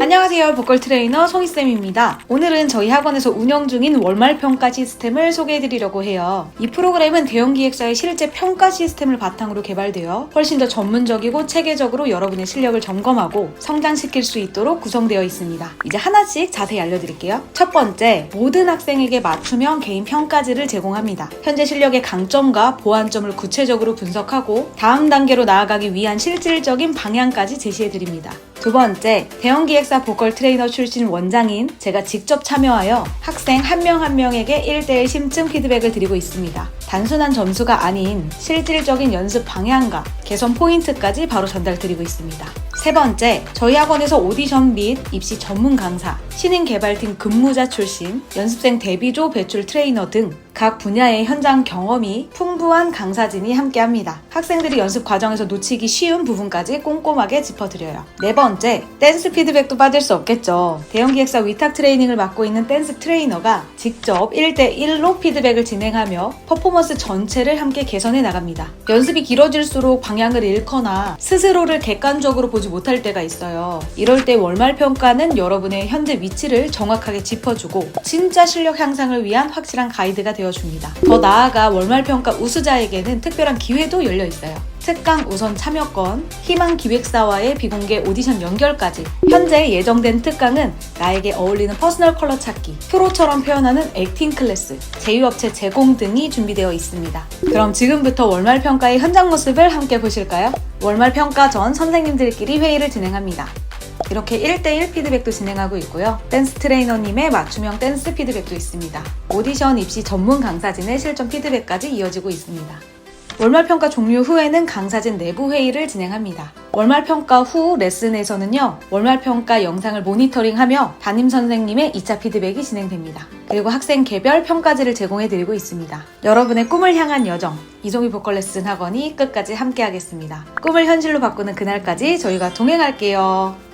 안녕하세요. 보컬 트레이너 송이쌤입니다. 오늘은 저희 학원에서 운영 중인 월말 평가 시스템을 소개해드리려고 해요. 이 프로그램은 대형 기획사의 실제 평가 시스템을 바탕으로 개발되어 훨씬 더 전문적이고 체계적으로 여러분의 실력을 점검하고 성장시킬 수 있도록 구성되어 있습니다. 이제 하나씩 자세히 알려드릴게요. 첫 번째, 모든 학생에게 맞춤형 개인 평가지를 제공합니다. 현재 실력의 강점과 보완점을 구체적으로 분석하고 다음 단계로 나아가기 위한 실질적인 방향까지 제시해드립니다. 두 번째, 대형 기획사 보컬 트레이너 출신 원장인 제가 직접 참여하여 학생 한 명한 명에게 1대1 심층 피드백을 드리고 있습니다. 단순한 점수가 아닌 실질적인 연습 방향과 개선 포인트까지 바로 전달드리고 있습니다. 세 번째, 저희 학원에서 오디션 및 입시 전문 강사, 신인 개발팀 근무자 출신, 연습생 데뷔조 배출 트레이너 등 각 분야의 현장 경험이 풍부한 강사진이 함께합니다. 학생들이 연습 과정에서 놓치기 쉬운 부분까지 꼼꼼하게 짚어드려요. 네 번째, 댄스 피드백도 빠질 수 없겠죠. 대형 기획사 위탁 트레이닝을 맡고 있는 댄스 트레이너가 직접 1대1로 피드백을 진행하며 퍼포먼스 전체를 함께 개선해 나갑니다. 연습이 길어질수록 방향을 잃거나 스스로를 객관적으로 보지 못할 때가 있어요. 이럴 때 월말 평가는 여러분의 현재 위치를 정확하게 짚어주고 진짜 실력 향상을 위한 확실한 가이드가 되어줍니다. 더 나아가 월말 평가 우수자에게는 특별한 기회도 열려 있어요. 특강 우선 참여권, 희망 기획사와의 비공개 오디션 연결까지 현재 예정된 특강은 나에게 어울리는 퍼스널 컬러 찾기, 프로처럼 표현하는 액팅 클래스, 제휴업체 제공 등이 준비되어 있습니다. 그럼 지금부터 월말 평가의 현장 모습을 함께 보실까요? 월말 평가 전 선생님들끼리 회의를 진행합니다. 이렇게 1대1 피드백도 진행하고 있고요. 댄스 트레이너님의 맞춤형 댄스 피드백도 있습니다. 오디션 입시 전문 강사진의 실전 피드백까지 이어지고 있습니다. 월말 평가 종료 후에는 강사진 내부 회의를 진행합니다. 월말 평가 후 레슨에서는요, 월말 평가 영상을 모니터링하며 담임 선생님의 2차 피드백이 진행됩니다. 그리고 학생 개별 평가지를 제공해드리고 있습니다. 여러분의 꿈을 향한 여정, 이송희 보컬 레슨 학원이 끝까지 함께하겠습니다. 꿈을 현실로 바꾸는 그날까지 저희가 동행할게요.